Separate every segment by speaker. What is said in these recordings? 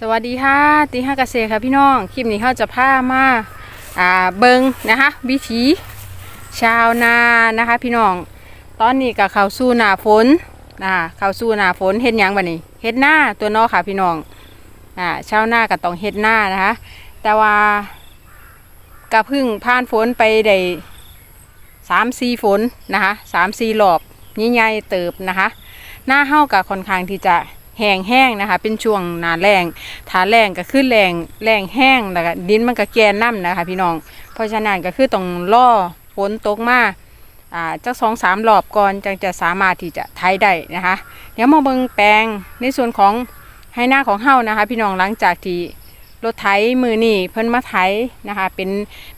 Speaker 1: สวัสดีค่ะตีห้าเกษตรค่ะพี่น้องคลิปนี้เขาจะพามาอ่าเบิงนะคะ วิถีชาวนานะคะ พี่น้อง ตอนนี้กับเขาสู้หนาฝนนะคะเขาสู้หนาฝนเฮ็ดหยังบัดนี้เฮ็ดหน้าตัวนอค่ะพี่น้องอ่าชาวนาก็ต้องเฮ็ดหน้านะคะ แต่ว่ากระพึ่งผ่านฝนไปได้สามสี่ฝนนะคะสามสี่รอบใหญ่ๆเติบนะคะ หน้าเฮากับค่อนข้างที่จะ แห้งแห้งนะคะ เป็นช่วงนาแรงถ้าแรงก็คือแรงแรงแห้งแล้วก็ดินมันก็แกนน้ำนะคะ พี่น้อง เพราะฉะนั้นก็คือต้องล่อฝนตกมาอ่าจักสองสามรอบก่อนจึงจะสามารถที่จะไถได้นะคะ เดี๋ยวมาเบิ่งแปลงในส่วนของให้หน้าของเฮานะคะ พี่น้องหลังจากที่รถไถมือนี่เพิ่นมาไถนะคะ เป็น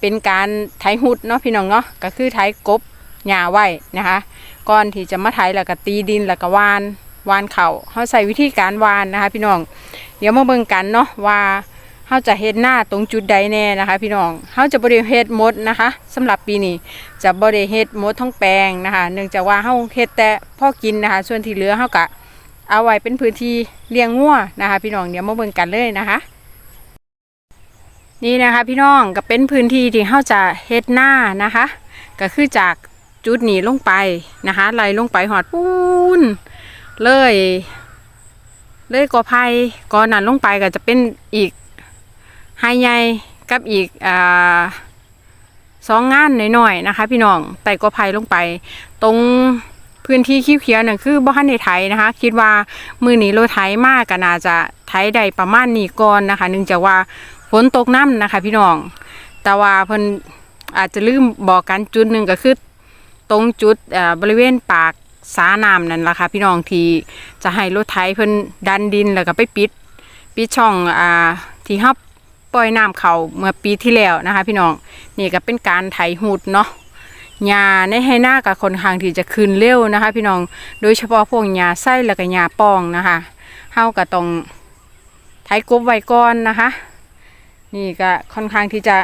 Speaker 1: เป็นการไถหุดเนาะพี่น้องเนาะก็คือไถกบหญ้าไว้นะคะ ก่อนที่จะมาไถแล้วก็ตีดินแล้วก็วาน วานเขาเขาใส่วิธีการวานนะคะ พี่น้อง เดี๋ยวมาเบิ่งกันเนาะว่าเขาจะเฮ็ดหน้าตรงจุดใดแน่นะคะ พี่น้องเขาจะบริเฮ็ดหมดนะคะสำหรับปีนี้จะบริเฮ็ดหมดทั้งแปลงนะคะเนื่องจากว่าเขาเฮ็ดแต่พ่อกินนะคะ ส่วนที่เหลือเขาก็เอาไว้เป็นพื้นที่เลี้ยงงัวนะคะ พี่น้องเดี๋ยวมาเบิ่งกันเลยนะคะ นี่นะคะพี่น้องก็เป็นพื้นที่ที่เขาจะเฮ็ดหน้านะคะ ก็คือจากจุดนี้ลงไปนะคะไล่ลงไปหอดปูน เลยเลยกอไผ่กอนั้นลงไปก็จะเป็นอีกไฮใหญ่กับอีกอ่าสองงานหน่อยๆนะคะ พี่น้องไต่กอไผ่ลงไป ตรงพื้นที่เขียวนั่นคือบ้านในไทยนะคะ คิดว่ามือหนีโลไทยมากก็น่าจะไทยได้ประมาณนี้ก่อนนะคะเนื่องจากว่าฝนตกน้ำนะคะ พี่น้อง แต่ว่าเพิ่นอาจจะลืมบอกกันจุดหนึ่งก็คือตรงจุดบริเวณปาก สาน้ำนั่นล่ะค่ะพี่น้องที่จะให้รถไถเพิ่นดันดินแล้วก็ไปปิดปิดช่องอ่าที่ฮับปล่อยน้ำเขาเมื่อปีที่แล้วนะคะ พี่น้องนี่ก็เป็นการไถหูดเนาะหญ้าในให้หน้ากับคนข้างที่จะขึ้นเร็วนะคะ พี่น้องโดยเฉพาะพวกหญ้าไส้แล้วก็หญ้าปองนะคะเฮาก็ต้องไถกบไว้ก่อนนะคะ นี่ก็ค่อนข้างที่จะ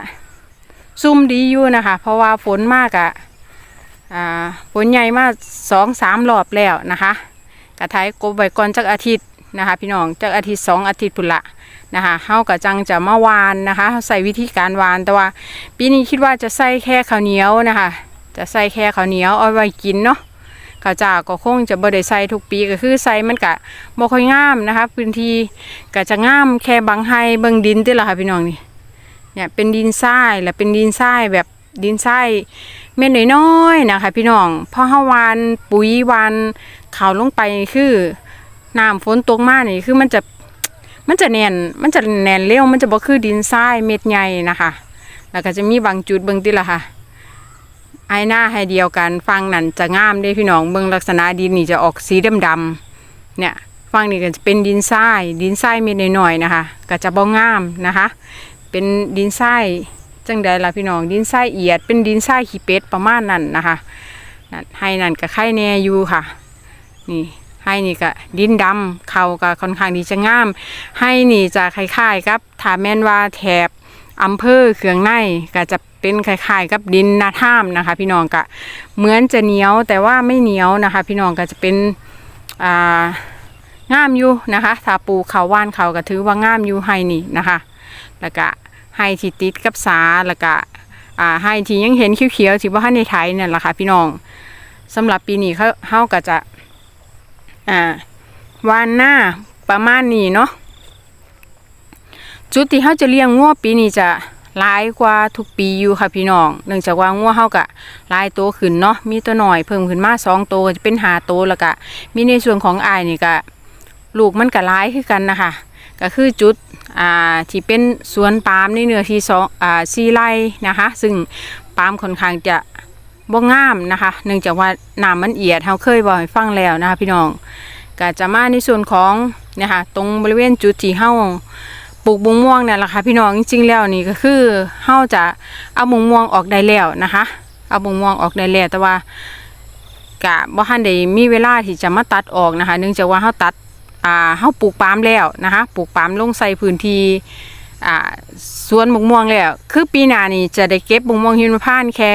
Speaker 1: ซุ่มดีอยู่นะคะ เพราะว่าฝนมากอะอ่าฝนใหญ่มาสองสามรอบแล้วนะคะกระไทยกบไว้ก่อนจักอาทิตย์นะคะ พี่น้องจักอาทิตย์สองอาทิตย์พุ่นละนะคะเฮากะจังจะมาวานนะคะใส่วิธีการวานแต่ว่า ปีนี้คิดว่าจะใส่แค่ข้าวเหนียวนะคะ จะใส่แค่ข้าวเหนียวเอาไว้กินเนาะข้าวจาก็คงจะบ่ได้ใส่ทุกปีก็คือใส่มันกะบ่ค่อยงามนะคะพื้นที่ก็จะงามแค่บางไฮเบิงดินติล่ะค่ะพี่น้องนี่เนี่ยเป็นดินทรายและเป็นดินทรายแบบดินทราย เม็ดน้อยๆนะคะ พี่น้องพอเฮาวานปุ๋ยวานข้าวลงไปคือน้ำฝนตกมานี่คือมันจะมันจะแน่นมันจะแน่นเร็วมันจะบ่คือดินทรายเม็ดใหญ่นะคะ แล้วก็จะมีบางจุดเบิ่งติละค่ะไอหน้าให้เดียวกันฟังนั่นจะงามเด้พี่น้องเบิ่งลักษณะดินนี่จะออกสีดำๆเนี่ยฟังนี่ก็จะเป็นดินทรายดินทรายเม็ดน้อยๆนะคะ ก็จะบ่งามนะคะ เป็นดินทราย จังใดล่ะพี่น้องดินทรายเอียด เป็นดินทรายขี้เป็ดประมาณนั้นนะคะนั่นให้นั่นก็ไข่แน่อยู่ค่ะ นี่ให้นี่ก็ดินดำเขาก็ค่อนข้างดีจะงาม ให้นี่จะคล้ายๆกับถาแม่นว่าแถบอำเภอเขืองในก็จะเป็นคล้ายๆ กับดินนาท่ามนะคะ พี่น้องก็เหมือนจะเหนียวแต่ว่าไม่เหนียวนะคะ พี่น้องก็จะเป็นอ่างามอยู่นะคะถ้าปูเขาวว่านเขาก็ถือว่างามอยู่ให้นี่นะคะ แล้วก็ ให้ที่ติดกับสาแล้วก็อ่าให้ที่ยังเห็นเขียวๆที่ว่าในไทยนั่นแหละค่ะพี่น้องสำหรับปีนี้เขาเฮาก็จะอ่าวานหน้าประมาณนี้เนาะจุดที่เฮาจะเลี้ยงงัวปีนี้จะหลายกว่าทุกปีอยู่ค่ะพี่น้องเนื่องจากว่างัวเฮาก็หลายโตวขึ้นเนาะมีตัวหน่อยเพิ่มขึ้นมาสองตัวจะเป็นหาโตแล้วก็มีในส่วนของอายนี่ก็ลูกมันก็หลายคือกันนะคะ ก็คือจุดอ่าที่เป็นสวนปาล์มในเนื้อที่สองอ่าสี่ไร่นะคะ ซึ่งปาล์มค่อนข้างจะบ่งามนะคะเนื่องจากว่าน้ำมันเอียดเราเคยบอกให้ฟังแล้วนะคะพี่น้องก็จะมาในส่วนของนะคะตรงบริเวณจุดที่เฮาปลูกบุงม่วงเนี่ยแหละค่ะพี่น้องจริงๆแล้วนี่ก็คือเฮาจะเอาบุงม่วงออกได้แล้วนะคะ เอาบุงม่วงออกได้แล้วแต่ว่ากะบ่ทันได้มีเวลาที่จะมาตัดออกนะคะ เนื่องจากว่าเฮาตัด อ่าเฮาปลูกปาล์มแล้วนะคะปลูกปาล์มลงใส่พื้นที่อ่าสวนมะม่วงแล้ว คือปีหน้านี่จะได้เก็บมะม่วงหิมพานต์แค่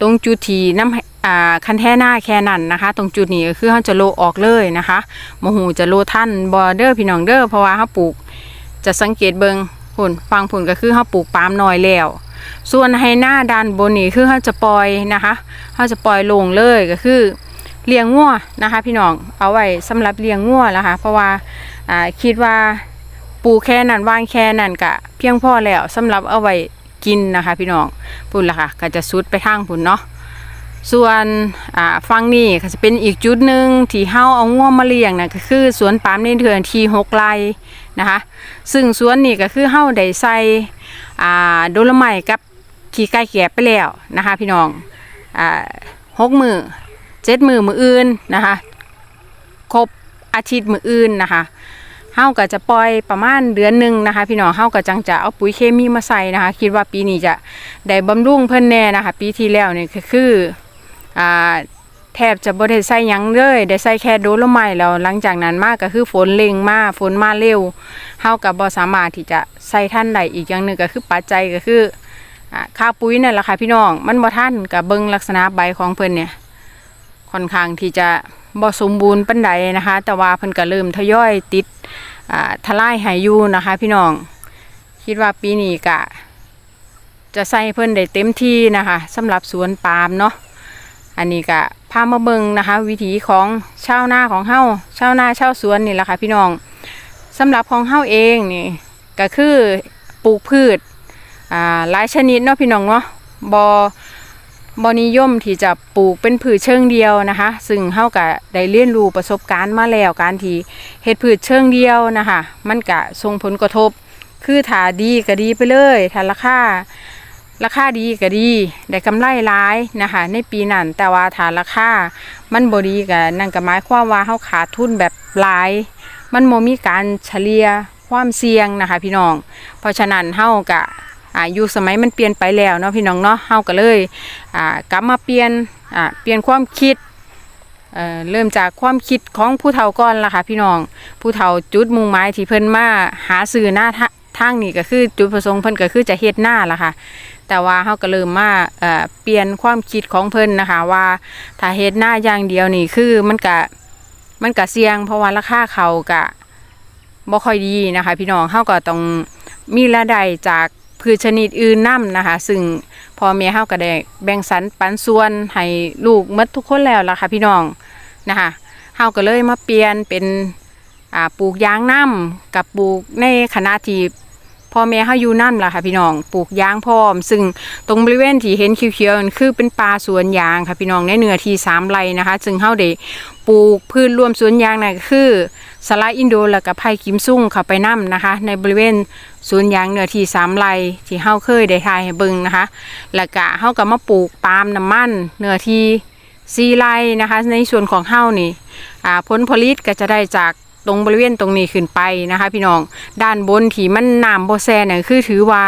Speaker 1: ตรงจุดที่น้ำอ่าคันแท่หน้าแค่นั้นนะคะ ตรงจุดนี้ก็คือเฮาจะโลออกเลยนะคะมะฮูจะโลท่านบ่เด้อพี่น้องเด้อเพราะว่าเฮาปลูกจะสังเกตเบิงผลฟังผลก็คือเขาปลูกปาล์มน้อยแล้วส่วนให้หน้าด้านบนนี่คือเขาจะปล่อยนะคะเขาจะปล่อยลงเลยก็คือ เลี้ยงงัวนะคะ พี่น้องเอาไว้สำหรับเลี้ยงงัวแล้วค่ะเพราะว่าคิดว่าปูแค่นั้นวางแค่นั้นกะเพียงพอแล้วสำหรับเอาไว้กินนะคะ พี่น้องพุ่นละค่ะก็จะสุดไปทางพุ่นเนาะส่วนฟังนี่ก็จะเป็นอีกจุดหนึ่งที่เฮาเอางัวมาเลี้ยงนะก็คือสวนปาล์มในเถื่อนที่หกไร่นะคะ ซึ่งสวนนี่ก็คือเฮาได้ใส่โดลไม้กับขี้ไก่แกะไปแล้วนะคะ พี่น้องหกมือ เจ็ดมือมืออื่นนะคะ ครบอาทิตย์มืออื่นนะคะเฮาก็จะปล่อยประมาณเดือนหนึ่งนะคะ พี่น้องเฮาก็จังจะเอาปุ๋ยเคมีมาใส่นะคะ คิดว่าปีนี้จะได้บำรุงเพิ่นแน่นะคะ ปีที่แล้วนี่ก็คืออ่าแทบจะบ่ได้ใส่ยังเลยได้ใส่แค่โดลไม้แล้วหลังจากนั้นมากก็คือฝนเร่งมาฝนมาเร็วเฮากับบ่สามารถที่จะใส่ท่านใดอีกอย่างหนึ่งก็คือปัจจัยก็คือค่าปุ๋ยนั่นแหละค่ะพี่น้องมันบ่ท่านกับเบิ่งลักษณะใบของเพิ่นเนี่ย ค่อนข้างที่จะบ่สมบูรณ์ปานใดนะคะ แต่ว่าเพิ่นก็เริ่มทยอยติดอ่าทลายหายอยู่นะคะ พี่น้อง คิดว่าปีนี้ก็จะใส่เพิ่นได้เต็มที่นะคะสำหรับสวนปาล์มเนาะอันนี้ก็พามาเบิ่งนะคะ วิถีของชาวนาของเฮาชาวนาชาวสวนนี่แหละค่ะพี่น้องสำหรับของเฮาเองนี่ก็คือปลูกพืชอ่าหลายชนิดเนาะพี่น้องเนาะบอ บนิยมที่จะปลูกเป็นพืชเชิงเดียวนะคะ ซึ่งเฮาก็ได้เรียนรู้ประสบการณ์มาแล้วการที่เฮ็ดพืชเชิงเดียวนะคะ มันก็ส่งผลกระทบ คือถ้าดีก็ดีไปเลยถ้าราคาราคาดีก็ดี ได้กำไรหลายนะคะ ในปีนั้นแต่ว่าถ้าราคามันบ่ดีก็นั่นก็หมายความว่าเฮาขาดทุนแบบหลาย มันโมมีการเฉลี่ยความเสี่ยงนะคะ พี่น้อง เพราะฉะนั้นเฮากะ อายุคสมัยมันเปลี่ยนไปแล้วเนาะพี่น้องเนาะเฮาก็เลยอ่ากลับมาเปลี่ยนอ่าเปลี่ยนความคิดเอ่อเริ่มจากความคิดของผู้เฒ่าก่อนล่ะค่ะพี่น้องผู้เฒ่าจุดมุ่งหมายที่เพิ่นมาหาซื้อหน้าททางนี่ก็คือจุดประสงค์เพิ่นก็คือจะเฮ็ดหน้าล่ะค่ะแต่ว่าเฮาก็เริ่มมาเอ่อเปลี่ยนความคิดของเพิ่นนะคะว่าถ้าเฮ็ดหน้าอย่างเดียวนี่คือมันก็มันก็เสี่ยง เพราะว่าราคาเขาก็บ่ค่อยดีนะคะ พี่น้องเฮาก็ต้องมีรายได้จาก พืชชนิดอื่นนํนะคะ ซึ่งพ่อแม่เฮาก็ได้แบ่งสรรปันส่วนให้ลูกหมดทุกคนแล้วล่ะค่ะพี่น้องนะคะเฮาก็เลยมาเปลี่ยนเป็นอ่าปลูกยางนํกับปลูกในคณะที่พ่อแม่เฮาอยู่นํล่ะค่ะพี่น้องปลูกยางพร้อม ซึ่งตรงบริเวณที่เห็นเขียวๆนคือเป็นป่าสวนยางค่ะพี่น้องในเนื้อที่สามไร่นะคะ ซึ่งเฮาได้ปลูกพืชรวมสวนยางนั่นคือสลาอินโดแล้วก็ไผ่กิมซุ่งเข้าไปนํนะคะ ในบริเวณ สวนยางเนื้อที่สามไร่ที่เฮาเคยได้ทายให้เบิ่งนะคะ แล้วก็เฮาก็มาปลูกปาล์มน้ำมันเนื้อที่สี่ไร่นะคะ ในส่วนของเฮานี่อ่าผลผลิตก็จะได้จากตรงบริเวณตรงนี้ขึ้นไปนะคะ พี่น้องด้านบนที่มันน้ำบ่แซเนี่ยคือถือว่า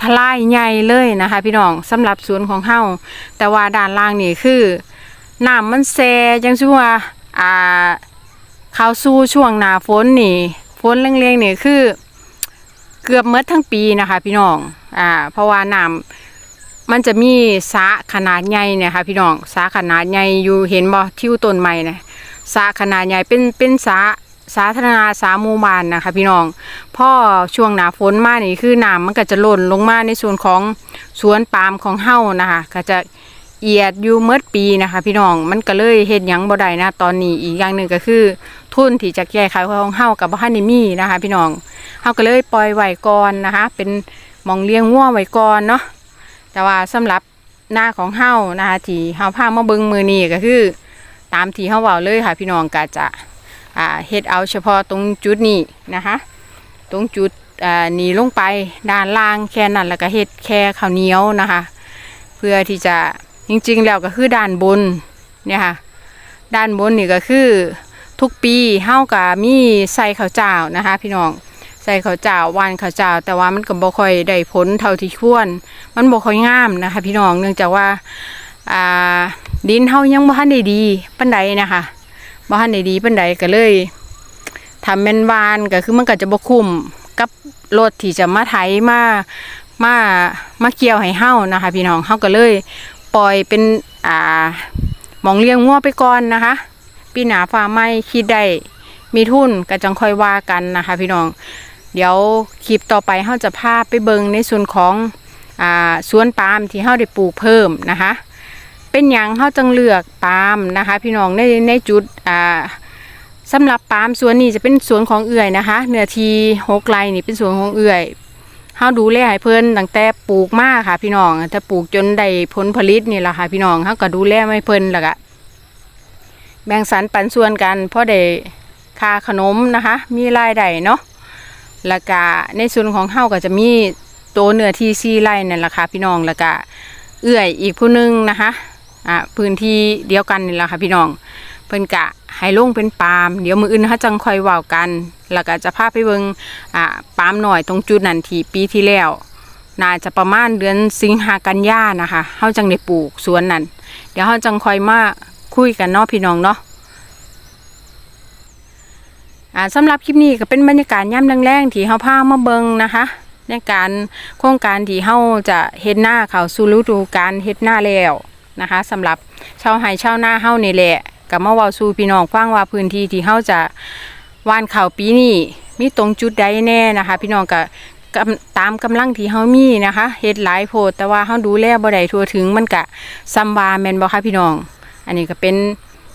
Speaker 1: ทลายใหญ่เลยนะคะ พี่น้องสำหรับสวนของเฮาแต่ว่าด้านล่างนี่คือน้ำมันแซจังซี่วอ่าเข้าสู่ช่วงหน้าฝนนี่ฝนแรงๆนี่คือ เกือบเมดทั้งปีนะคะ พี่น้องอ่าเพราะว่าน้ำมันจะมีสะขนาดใหญ่เนี่ยค่ะพี่น้องสะขนาดใหญ่อยู่เห็นบ่ทิวต้นไม้นะสะขนาดใหญ่เป็นเป็นสะสาธารณะสาหมู่บ้านนะคะ พี่น้องพ่อช่วงหนาฝนมานี่คือน้ำมันก็จะหล่นลงมาในส่วนของสวนปาล์มของเฮานะคะก็จะเอียดอยู่เมื่อปีนะคะ พี่น้องมันก็เลยเฮ็ดหยังบ่ได้นะ ตอนนี้อีกอย่างหนึ่งก็คือ ทุนที่จะแก้ไขของเฮากับบ่ทันได้มีนะคะ พี่น้องเฮาก็เลยปล่อยไว้ก่อนนะคะ เป็นมองเลี้ยงงัวไว้ก่อนเนาะแต่ว่าสำหรับหน้าของเฮานะคะที่เฮาพามาเบิ่งมือนี้ก็คือ ตามที่เฮาเว้าเลยค่ะ พี่น้องก็จะอ่าเฮ็ดเอาเฉพาะตรงจุดนี้นะคะ ตรงจุดอ่านี้ลงไปด้านล่างแค่นั้นแล้วก็เฮ็ดแค่ข้าวเหนียวนะคะ เพื่อที่จะจริงๆแล้วก็คือด้านบนเนี่ยค่ะด้านบนนี่ก็คือ ทุกปีเฮาก็มีใส่ข้าวเจ้านะคะ พี่น้องใส่ข้าวเจ้าวานข้าวเจ้า แต่ว่ามันก็บ่ค่อยได้ผลเท่าที่ควร มันบ่ค่อยงามนะคะ พี่น้องเนื่องจากว่าอ่าดินเฮายังบ่ทันได้ดีปานใดนะคะบ่ทันได้ดีปานใดก็เลยทำเป็นวานก็คือมันก็จะบ่คุ้มกับรถที่จะมาไถมามามาเกี่ยวให้เฮานะคะ พี่น้องเฮาก็เลย ปล่อยเป็นอ่ามองเลี้ยงงัวไปก่อนนะคะ ปีหนาฟ้าไม่คิดได้มีทุนก็จังค่อยว่ากันนะคะ พี่น้อง เดี๋ยวคลิปต่อไปเฮาจะพาไปเบิงในส่วนของอ่าสวนปาล์มที่เฮาได้ปลูกเพิ่มนะคะ เป็นหยังเฮาจังเลือกปาล์มนะคะ พี่น้องในในจุดอ่าสำหรับปาล์มสวนนี้จะเป็นสวนของเอื่อยนะคะ เนื้อทีหกไร่นี่เป็นสวนของเอื่อยเฮาดูแลให้เพิ่นตั้งแต่ปลูกมาค่ะ พี่น้องแต่ปลูกจนได้ผลผลิตนี่แหละค่ะพี่น้องเฮาก็ดูแลไม่เพิ่นแล้วก็ แบ่งสรรปันส่วนกันเพราะได้ค่าขนมนะคะ มีรายได้เนาะแล้วก็ในส่วนของเฮาก็จะมีตัวเนื้อที่สี่ไร่นั่นแหละค่ะพี่น้องแล้วก็เอื้อยอีกผู้หนึงนะคะอ่าพื้นที่เดียวกันนี่แหละค่ะพี่น้องเพิ่นกะให้ลงเป็นปาล์มเดี๋ยวมืออื่นเขาจังคอยว้ากัน แล้วก็จะพาไปเบิงอ่าปาล์มหน่อยตรงจุดนั้นที่ปีที่แล้วน่าจะประมาณเดือนสิงหากันยานะคะเฮาจังได้ปลูกสวนนั้น เดี๋ยวเฮาจังคอยมา คุยกันเนาะพี่น้องเนาะอ่าสำหรับคลิปนี้ก็เป็นบรรยากาศย่ำแรงๆที่เฮาพามาเบิงนะคะ ในการโครงการที่เฮาจะเฮ็ดหน้าเขาสู่ฤดูการเฮ็ดหน้าแล้วนะคะสำหรับชาวไร่ชาวนาเฮานี่แหละก็มาเว้าสู่พี่น้องฟังว่าพื้นที่ที่เฮาจะว่านข้าวปีนี้มีตรงจุดใดแน่นะคะ พี่น้องก็กำตามกำลังที่เฮามีนะคะเฮ็ดหลายโพดแต่ว่าเฮาดูแลบ่ได้ทั่วถึงมันก็ซ้ำว่าแม่นบ่คะพี่น้อง อันนี้ก็เป็น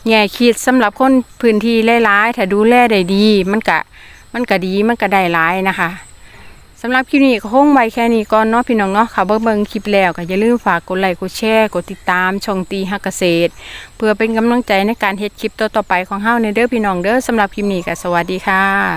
Speaker 1: แง่คิดสำหรับคนพื้นที่หลายๆถ้าดูแลได้ดี มันก็มันก็ดีมันก็ได้หลายนะคะสำหรับคลิปนี้ก็คงไว้แค่นี้ก่อนเนาะพี่น้องเนาะค่ะเบิ่งเบิ่งคลิปแล้วก็อย่าลืมฝากกดไลค์กดแชร์กดติดตามช่องตีฮักเกษตร เพื่อเป็นกำลังใจในการเฮ็ดคลิปต่อๆไปของเฮาในเด้อพี่น้องเด้อสำหรับคลิปนี้ก็สวัสดีค่ะ